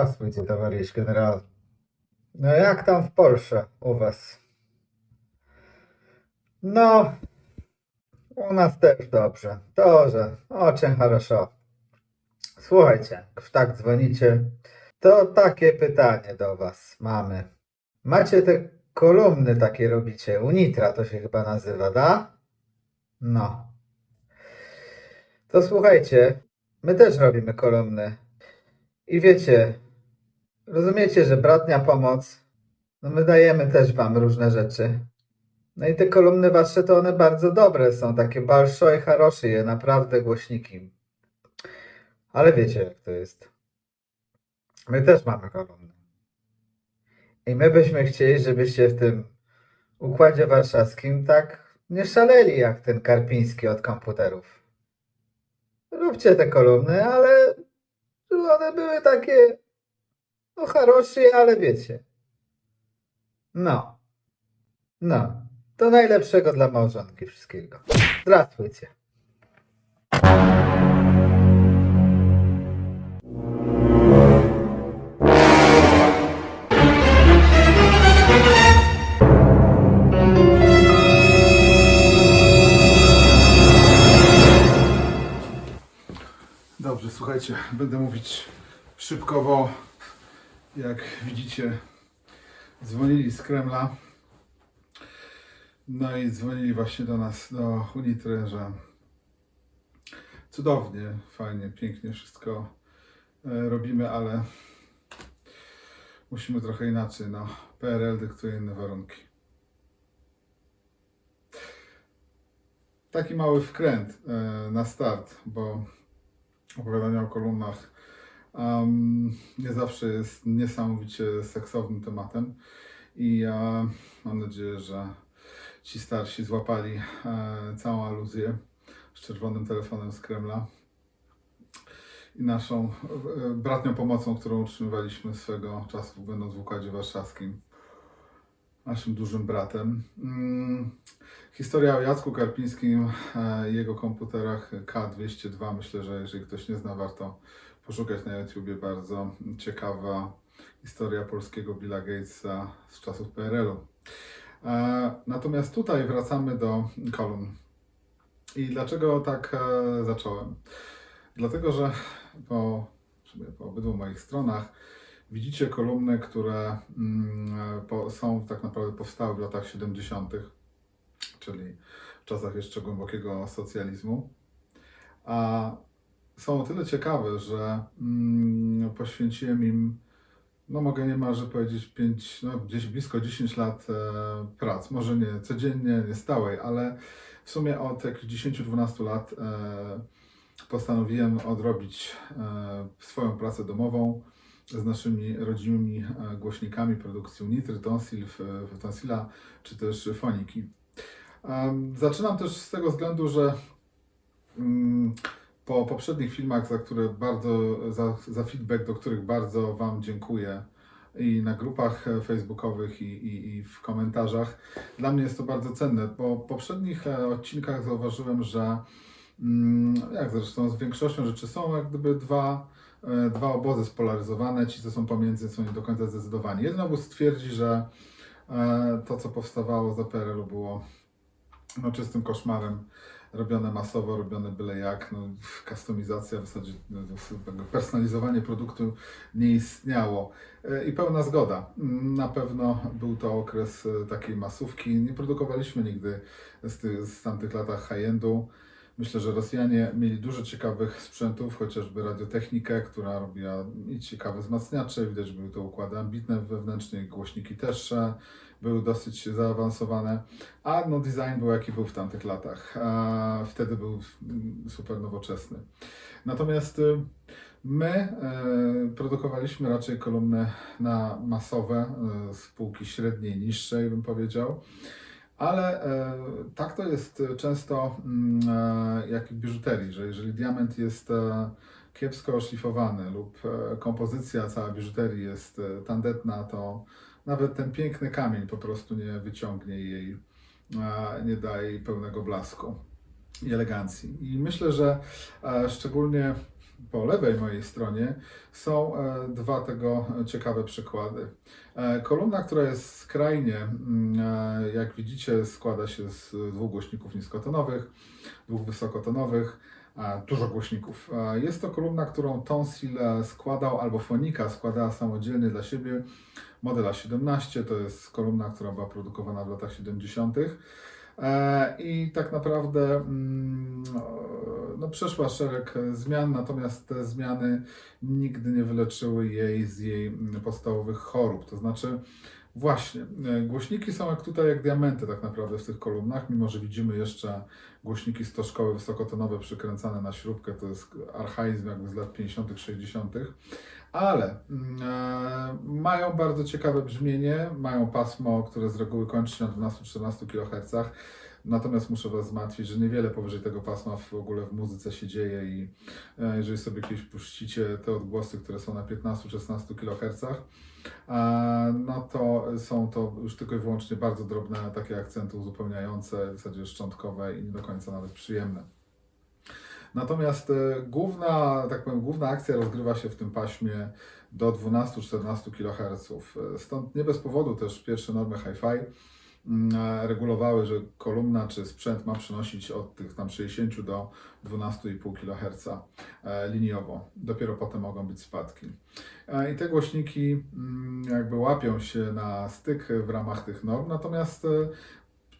Здравствуйте, товарищ генерал. No jak tam w Polsce u was? No, u nas też dobrze. Dobrze, очень хорошо. Słuchajcie, już tak dzwonicie, to takie pytanie do was mamy. Macie te kolumny takie robicie, Unitra to się chyba nazywa, da? No. To słuchajcie, my też robimy kolumny. I wiecie, rozumiecie, że bratnia pomoc, no my dajemy też wam różne rzeczy. No i te kolumny wasze to one bardzo dobre są, takie balszoj je naprawdę głośniki. Ale wiecie jak to jest. My też mamy kolumny. I my byśmy chcieli, żebyście w tym układzie warszawskim tak nie szaleli jak ten Karpiński od komputerów. Róbcie te kolumny, ale one były takie no Haroshi, ale wiecie. No. No. To najlepszego dla małżonki wszystkiego. Drastujcie. Dobrze, słuchajcie, będę mówić szybko, bo jak widzicie, dzwonili z Kremla. No i dzwonili właśnie do nas, do Unitry, że cudownie, fajnie, pięknie wszystko e, robimy, ale musimy trochę inaczej. No, PRL dyktuje inne warunki. Taki mały wkręt e, na start, bo opowiadanie o kolumnach um, nie zawsze jest niesamowicie seksownym tematem i e, mam nadzieję, że ci starsi złapali e, całą aluzję z czerwonym telefonem z Kremla i naszą e, bratnią pomocą, którą utrzymywaliśmy swego czasu będąc w Układzie Warszawskim naszym dużym bratem. Mm, Historia o Jacku Karpińskim e, jego komputerach K202. Myślę, że jeżeli ktoś nie zna, warto poszukać na YouTubie. Bardzo ciekawa historia polskiego Billa Gatesa z czasów PRL-u. E, Natomiast tutaj wracamy do kolumn. I dlaczego tak e, zacząłem? Dlatego, że po, po obydwu moich stronach widzicie kolumny, które mm, są tak naprawdę powstały w latach 70 czyli w czasach jeszcze głębokiego socjalizmu. A są o tyle ciekawe, że mm, poświęciłem im, no mogę niemalże powiedzieć, 5, no gdzieś blisko 10 lat e, prac. Może nie codziennie, nie stałej, ale w sumie od jakichś 10-12 lat e, postanowiłem odrobić e, swoją pracę domową z naszymi rodzimymi e, głośnikami produkcji Unitry, Tonsil, Tonsila czy też Foniki. Em, Zaczynam też z tego względu, że mm, po poprzednich filmach, za które bardzo, za, za feedback, do których bardzo Wam dziękuję i na grupach facebookowych i, i, i w komentarzach, dla mnie jest to bardzo cenne. Po poprzednich e, odcinkach zauważyłem, że mm, jak zresztą z większością rzeczy są jak gdyby dwa, e, dwa obozy spolaryzowane, ci co są pomiędzy są nie do końca zdecydowani. Jeden obóz twierdzi, że e, to co powstawało za PRL-u było no, czystym koszmarem, robione masowo, robione byle jak, no, kustomizacja w zasadzie, no, personalizowanie produktu nie istniało. E, i pełna zgoda. Na pewno był to okres e, takiej masówki, nie produkowaliśmy nigdy z, ty, z tamtych latach high-endu. Myślę, że Rosjanie mieli dużo ciekawych sprzętów, chociażby radiotechnikę, która robiła i ciekawe wzmacniacze, widać były to układy ambitne wewnętrznie, głośniki też były dosyć zaawansowane, a no design był jaki był w tamtych latach. Wtedy był super nowoczesny. Natomiast y, my e, produkowaliśmy raczej kolumny na masowe, e, z półki średniej, niższej bym powiedział. Ale tak to jest często mm, jak w biżuterii, że jeżeli diament jest kiepsko oszlifowany lub kompozycja cała biżuterii jest tandetna, to nawet ten piękny kamień po prostu nie wyciągnie jej, nie daje jej pełnego blasku i elegancji. I myślę, że e, szczególnie po lewej mojej stronie są e, dwa tego ciekawe przykłady. E, Kolumna, która jest skrajnie, mm, jak widzicie, składa się z dwóch głośników niskotonowych, dwóch wysokotonowych, dużo głośników. E, Jest to kolumna, którą Tonsil e, składał, albo Fonika składała samodzielnie dla siebie. Model A17 to jest kolumna, która była produkowana w latach 70. E, I tak naprawdę mm, e, no, przeszła szereg zmian, natomiast te zmiany nigdy nie wyleczyły jej z jej mm, podstawowych chorób. To znaczy, właśnie, e, głośniki są jak tutaj jak diamenty tak naprawdę w tych kolumnach, mimo że widzimy jeszcze głośniki stożkowe wysokotonowe przykręcane na śrubkę, to jest archaizm jakby z lat 50., 60., ale mm, e, mają bardzo ciekawe brzmienie, mają pasmo, które z reguły kończy się na 12-14 kHz. Natomiast muszę Was zmartwić, że niewiele powyżej tego pasma w ogóle w muzyce się dzieje i e, jeżeli sobie kiedyś puścicie te odgłosy, które są na 15-16 kHz, e, no to są to już tylko i wyłącznie bardzo drobne takie akcenty uzupełniające, w zasadzie szczątkowe i nie do końca nawet przyjemne. Natomiast e, główna, tak powiem, główna akcja rozgrywa się w tym paśmie do 12-14 kHz. Stąd nie bez powodu też pierwsze normy Hi-Fi regulowały, że kolumna czy sprzęt ma przynosić od tych tam 60 do 12,5 kHz e, liniowo. Dopiero potem mogą być spadki. E, I te głośniki mm, jakby łapią się na styk w ramach tych norm, natomiast e,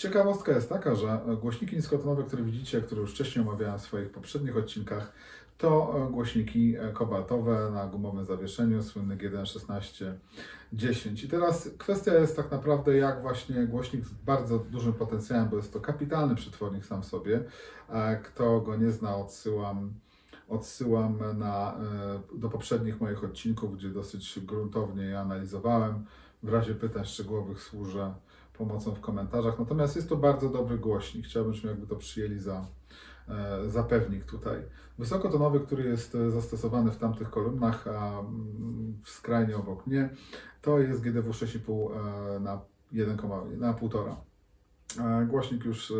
Ciekawostka jest taka, że głośniki niskotonowe, które widzicie, które już wcześniej omawiałem w swoich poprzednich odcinkach, to e, głośniki e, kobaltowe na gumowym zawieszeniu, słynny G11610. I teraz kwestia jest tak naprawdę, jak właśnie głośnik z bardzo dużym potencjałem, bo jest to kapitalny przetwornik sam w sobie. Kto go nie zna, odsyłam odsyłam na, e, do poprzednich moich odcinków, gdzie dosyć gruntownie je analizowałem. W razie pytań szczegółowych służę pomocą w komentarzach. Natomiast jest to bardzo dobry głośnik. Chciałbym, żebyśmy jakby to przyjęli za, e, za pewnik tutaj. Wysokotonowy, który jest e, zastosowany w tamtych kolumnach, a mm, skrajnie obok mnie, to jest GDW 6,5 e, na 1, na 1,5. E, Głośnik już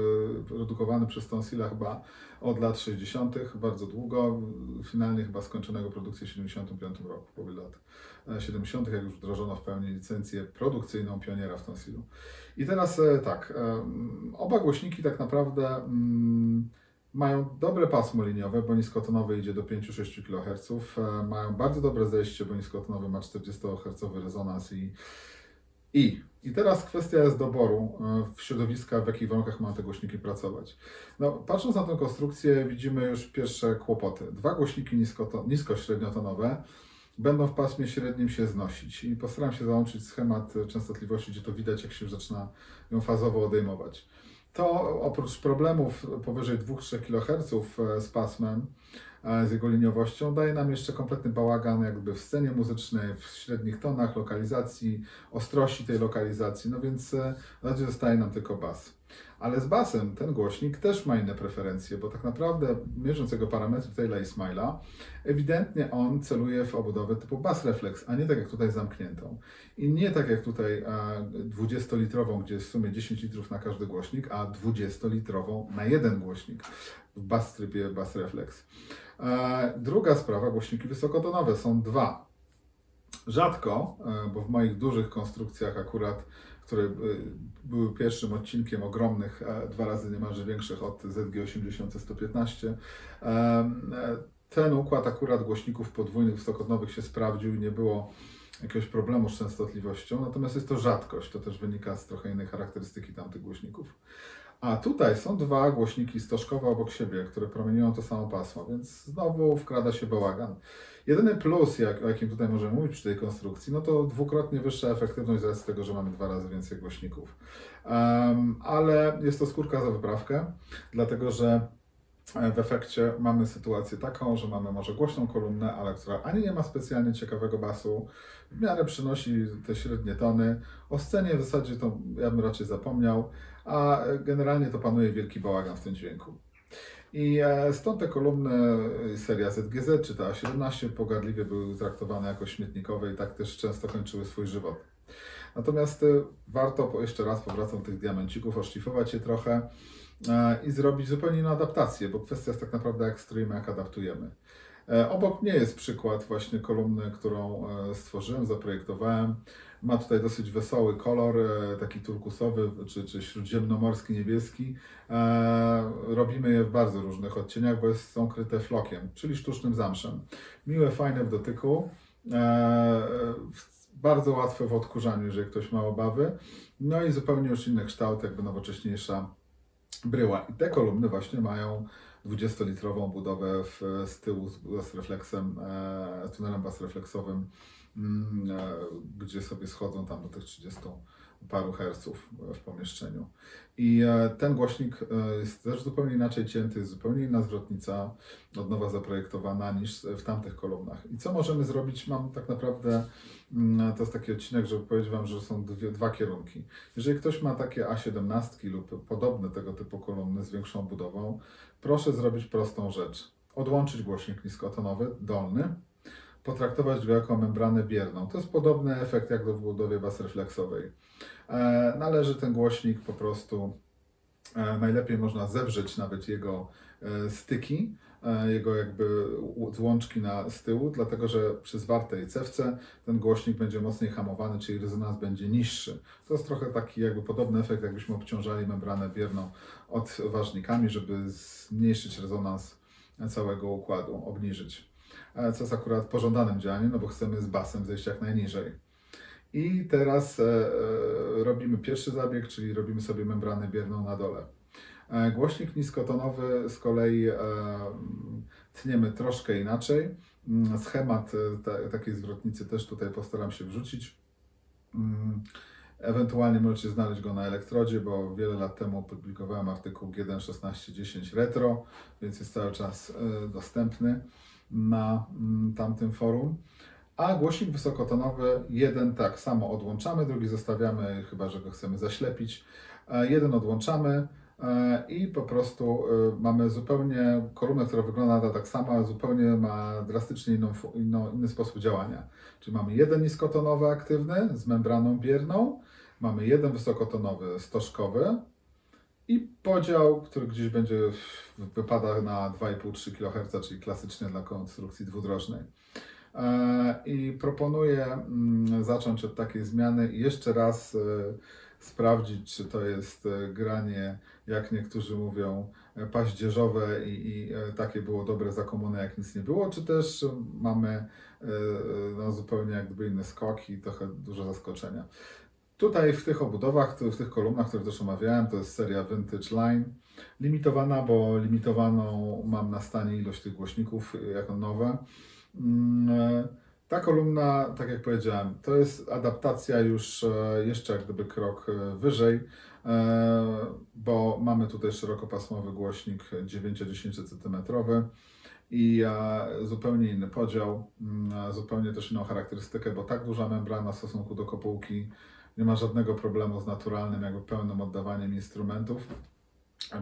produkowany przez Tonsila chyba od lat 60., bardzo długo, finalnie chyba skończonego produkcję w 75 roku, połowie lat e, 70., jak już wdrożono w pełni licencję produkcyjną pioniera w Tonsilu. I teraz tak, oba głośniki tak naprawdę mm, mają dobre pasmo liniowe, bo niskotonowy idzie do 5-6 kHz, e, mają bardzo dobre zejście, bo niskotonowy ma 40 Hz rezonans i i, I teraz kwestia jest doboru e, w środowiska, w jakich warunkach mają te głośniki pracować. No, patrząc na tę konstrukcję, widzimy już pierwsze kłopoty. Dwa głośniki nisko, nisko-średniotonowe będą w pasmie średnim się znosić. I postaram się załączyć schemat częstotliwości, gdzie to widać, jak się już zaczyna ją fazowo odejmować. To oprócz problemów powyżej 2-3 kHz z pasmem, e, z jego liniowością, daje nam jeszcze kompletny bałagan jakby w scenie muzycznej, w średnich tonach, lokalizacji, ostrości tej lokalizacji, no więc e, w zasadzie zostaje nam tylko bas. Ale z basem ten głośnik też ma inne preferencje, bo tak naprawdę mierząc jego parametry Taylor i Smile'a, ewidentnie on celuje w obudowę typu bass reflex, a nie tak jak tutaj zamkniętą. I nie tak jak tutaj e, 20-litrową, gdzie jest w sumie 10 litrów na każdy głośnik, a 20-litrową na jeden głośnik w bass trybie bass reflex. E, Druga sprawa, głośniki wysokotonowe są dwa. Rzadko, e, bo w moich dużych konstrukcjach akurat, które e, były pierwszym odcinkiem ogromnych, e, dwa razy niemalże większych od ZG80 C115, e, e, ten układ akurat głośników podwójnych wysokotonowych się sprawdził i nie było jakiegoś problemu z częstotliwością, natomiast jest to rzadkość, to też wynika z trochę innej charakterystyki tamtych głośników. A tutaj są dwa głośniki stożkowe obok siebie, które promieniują to samo pasmo, więc znowu wkrada się bałagan. Jedyny plus, jak, o jakim tutaj możemy mówić przy tej konstrukcji, no to dwukrotnie wyższa efektywność z tego, że mamy dwa razy więcej głośników. Em, ale jest to skórka za wyprawkę, dlatego że w efekcie mamy sytuację taką, że mamy może głośną kolumnę, ale która ani nie ma specjalnie ciekawego basu, w miarę przynosi te średnie tony. O scenie w zasadzie to ja bym raczej zapomniał, a generalnie to panuje wielki bałagan w tym dźwięku. I e, stąd te kolumny e, seria ZGZ czy ta A17 pogardliwie były traktowane jako śmietnikowe i tak też często kończyły swój żywot. Natomiast e, warto, jeszcze raz powracam do tych diamencików, oszlifować je trochę e, i zrobić zupełnie inną adaptację, bo kwestia jest tak naprawdę jak stroimy, jak adaptujemy. E, Obok mnie jest przykład właśnie kolumny, którą e, stworzyłem, zaprojektowałem. Ma tutaj dosyć wesoły kolor, e, taki turkusowy czy, czy śródziemnomorski niebieski. E, Robimy je w bardzo różnych odcieniach, bo są kryte flokiem, czyli sztucznym zamszem. Miłe, fajne w dotyku. E, Bardzo łatwe w odkurzaniu, jeżeli ktoś ma obawy. No i zupełnie już inny kształt, jakby nowocześniejsza bryła. I te kolumny właśnie mają 20-litrową budowę w, z tyłu z basrefleksem, e, tunelem basrefleksowym, mm, e, gdzie sobie schodzą tam do tych 30 paru herców w pomieszczeniu. I e, ten głośnik e, jest też zupełnie inaczej cięty, jest zupełnie inna zwrotnica, od nowa zaprojektowana niż w tamtych kolumnach. I co możemy zrobić? Mam tak naprawdę, mm, to jest taki odcinek, żeby powiedzieć Wam, że są dwie, dwa kierunki. Jeżeli ktoś ma takie A17 lub podobne tego typu kolumny z większą budową, proszę zrobić prostą rzecz. Odłączyć głośnik niskotonowy, dolny, potraktować go jako membranę bierną. To jest podobny efekt jak do w budowie basrefleksowej. E, należy ten głośnik po prostu, e, najlepiej można zewrzeć nawet jego e, styki, jego jakby złączki na, z tyłu, dlatego że przy zwartej cewce ten głośnik będzie mocniej hamowany, czyli rezonans będzie niższy. To jest trochę taki jakby podobny efekt, jakbyśmy obciążali membranę bierną odważnikami, żeby zmniejszyć rezonans całego układu, obniżyć. E, Co jest akurat pożądanym działaniem, no bo chcemy z basem zejść jak najniżej. I teraz e, e, robimy pierwszy zabieg, czyli robimy sobie membranę bierną na dole. Głośnik niskotonowy z kolei tniemy troszkę inaczej. Mm, Schemat ta, takiej zwrotnicy też tutaj postaram się wrzucić. Mm, Ewentualnie możecie znaleźć go na elektrodzie, bo wiele lat temu publikowałem artykuł G1.16.10 Retro, więc jest cały czas dostępny na mm, tamtym forum. A głośnik wysokotonowy, jeden tak samo odłączamy, drugi zostawiamy, chyba że go chcemy zaślepić. E, Jeden odłączamy e, i po prostu e, mamy zupełnie kolumnę, która wygląda tak samo, ale zupełnie ma drastycznie inną, inną, inny sposób działania. Czyli mamy jeden niskotonowy aktywny z membraną bierną, mamy jeden wysokotonowy stożkowy i podział, który gdzieś będzie wypada na 2,5-3 kHz, czyli klasycznie dla konstrukcji dwudrożnej. E, I proponuję mm, zacząć od takiej zmiany i jeszcze raz e, sprawdzić, czy to jest e, granie, jak niektórzy mówią, paździerzowe i, i takie było dobre za komuny, jak nic nie było, czy też mamy no, zupełnie jak gdyby inny skok i trochę dużo zaskoczenia. Tutaj w tych obudowach, w tych kolumnach, które też omawiałem, to jest seria Vintage Line. Limitowana, bo limitowaną mam na stanie ilość tych głośników jako nowe. Mm, Ta kolumna, tak jak powiedziałem, to jest adaptacja już e, jeszcze jak gdyby krok e, wyżej, e, bo mamy tutaj szerokopasmowy głośnik 9-10 cm i zupełnie inny podział, mm, zupełnie też inną charakterystykę, bo tak duża membrana w stosunku do kopułki nie ma żadnego problemu z naturalnym, jakby pełnym oddawaniem instrumentów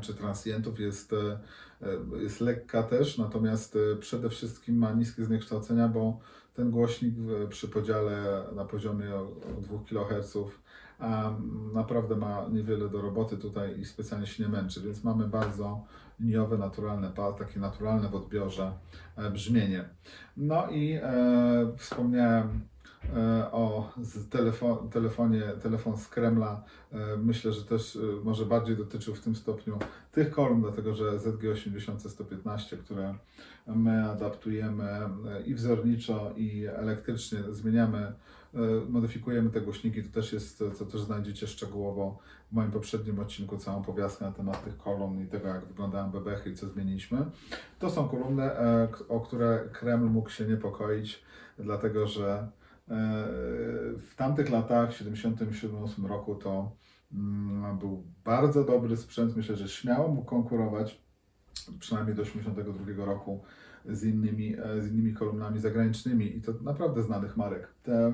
czy transientów jest, e, e, jest lekka też, natomiast e, przede wszystkim ma niskie zniekształcenia, bo ten głośnik przy podziale na poziomie o- o 2 kHz naprawdę ma niewiele do roboty tutaj i specjalnie się nie męczy, więc mamy bardzo liniowe, naturalne, takie naturalne w odbiorze brzmienie. No i e, wspomniałem o z telefo- telefonie, telefon z Kremla. E, myślę, że też e, może bardziej dotyczył w tym stopniu tych kolumn, dlatego że ZG80-115, które my adaptujemy e, i wzorniczo, i elektrycznie, zmieniamy, e, modyfikujemy te głośniki, to też jest, co też znajdziecie szczegółowo w moim poprzednim odcinku, całą powiastkę na temat tych kolumn i tego, jak wyglądają bebechy i co zmieniliśmy. To są kolumny, e, o które Kreml mógł się niepokoić, dlatego że e, w tamtych latach, w 77 roku, to mm, był bardzo dobry sprzęt. Myślę, że śmiało mógł konkurować, przynajmniej do 82 roku, z innymi, e, z innymi kolumnami zagranicznymi i to naprawdę znanych marek. Te,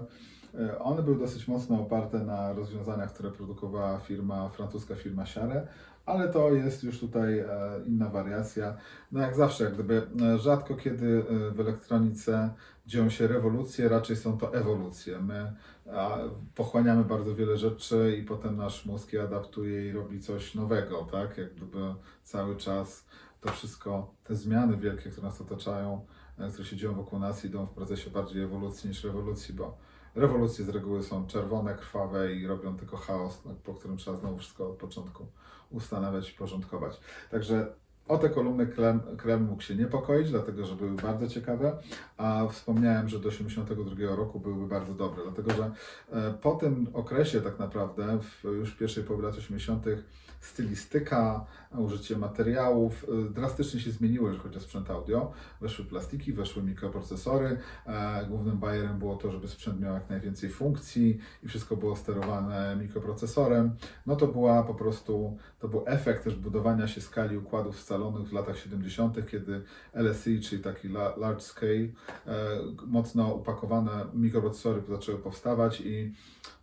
e, one były dosyć mocno oparte na rozwiązaniach, które produkowała firma, francuska firma Siare, ale to jest już tutaj e, inna wariacja. No jak zawsze, jak gdyby e, rzadko kiedy e, w elektronice dzieją się rewolucje, raczej są to ewolucje. My pochłaniamy bardzo wiele rzeczy i potem nasz mózg je adaptuje i robi coś nowego, tak? Jak gdyby cały czas to wszystko, te zmiany wielkie, które nas otaczają, które się dzieją wokół nas, idą w procesie bardziej ewolucji niż rewolucji, bo rewolucje z reguły są czerwone, krwawe i robią tylko chaos, po którym trzeba znowu wszystko od początku ustanawiać i porządkować. Także o te kolumny krem, krem mógł się niepokoić, dlatego że były bardzo ciekawe, a wspomniałem, że do 1982 roku byłyby bardzo dobre, dlatego że e, po tym okresie tak naprawdę, w już w pierwszej połowie lat 80., stylistyka, użycie materiałów e, drastycznie się zmieniły, jeżeli chodzi o sprzęt audio. Weszły plastiki, weszły mikroprocesory. E, Głównym bajerem było to, żeby sprzęt miał jak najwięcej funkcji i wszystko było sterowane mikroprocesorem. No to była po prostu, to był efekt też budowania się skali układów scalonych w latach 70., kiedy LSI, czyli taki la- large scale, e, mocno upakowane mikroprocesory zaczęły powstawać i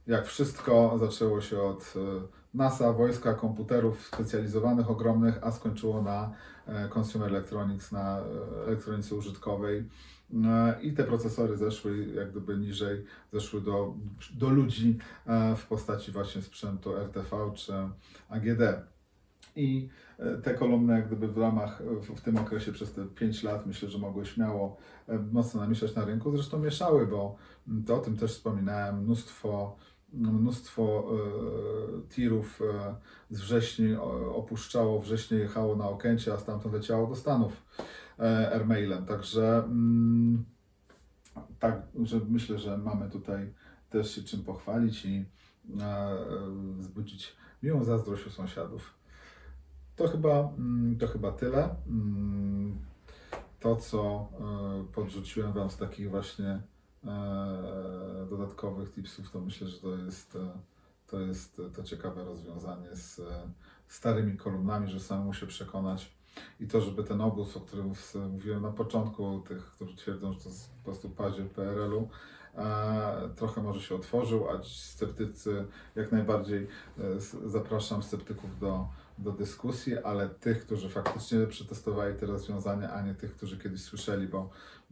jak wszystko zaczęło się od e, NASA, wojska komputerów specjalizowanych, ogromnych, a skończyło na e, consumer electronics, na e, elektronice użytkowej. E, I te procesory zeszły jak gdyby niżej, zeszły do, do ludzi w postaci właśnie sprzętu RTV czy AGD. I te kolumny jak gdyby w ramach, w, w tym okresie przez te 5 lat myślę, że mogły śmiało mocno namieszać na rynku. Zresztą mieszały, bo mm, to o tym też wspominałem, mnóstwo mnóstwo e, tirów e, z wrześni opuszczało, wrześnie jechało na Okęcie, a stamtąd leciało do Stanów e, airmailem. Także mm, tak, że myślę, że mamy tutaj też się czym pochwalić i wzbudzić miłą zazdrość u sąsiadów. To chyba, mm, to chyba tyle. Mm, To, co podrzuciłem Wam z takich właśnie dodatkowych tipsów, to myślę, że to jest, e, to jest e, to ciekawe rozwiązanie z e, starymi kolumnami, że samemu się przekonać. I to, żeby ten obóz, o którym mówiłem na początku, tych, którzy twierdzą, że to jest po prostu paździer PRL-u, e, trochę może się otworzył, a sceptycy jak najbardziej e, zapraszam sceptyków do, do dyskusji, ale tych, którzy faktycznie przetestowali te rozwiązania, a nie tych, którzy kiedyś słyszeli, bo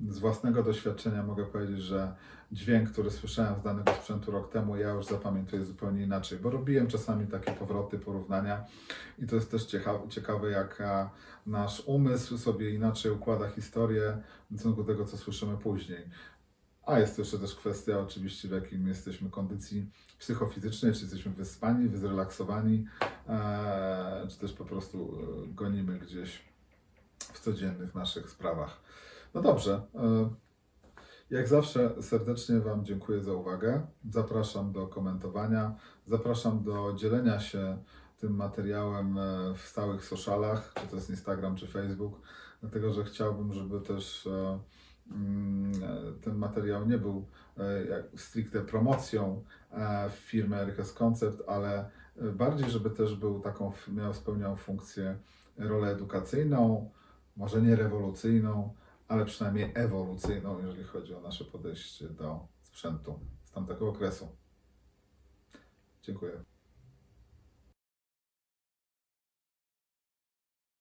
z własnego doświadczenia mogę powiedzieć, że dźwięk, który słyszałem z danego sprzętu rok temu, ja już zapamiętuję zupełnie inaczej, bo robiłem czasami takie powroty, porównania i to jest też ciekawe, jak a, nasz umysł sobie inaczej układa historię w stosunku do tego, co słyszymy później. A jest to jeszcze też kwestia oczywiście, w jakim jesteśmy kondycji psychofizycznej, czy jesteśmy wyspani, zrelaksowani, e, czy też po prostu e, gonimy gdzieś w codziennych naszych sprawach. No dobrze. e, Jak zawsze serdecznie Wam dziękuję za uwagę. Zapraszam do komentowania, zapraszam do dzielenia się tym materiałem w stałych socialach, czy to jest Instagram, czy Facebook, dlatego że chciałbym, żeby też ten materiał nie był e, stricte promocją e, firmy Ericas Concept, ale e, bardziej, żeby też był taką, miał, spełniał funkcję, rolę edukacyjną, może nie rewolucyjną, ale przynajmniej ewolucyjną, jeżeli chodzi o nasze podejście do sprzętu z tamtego okresu. Dziękuję.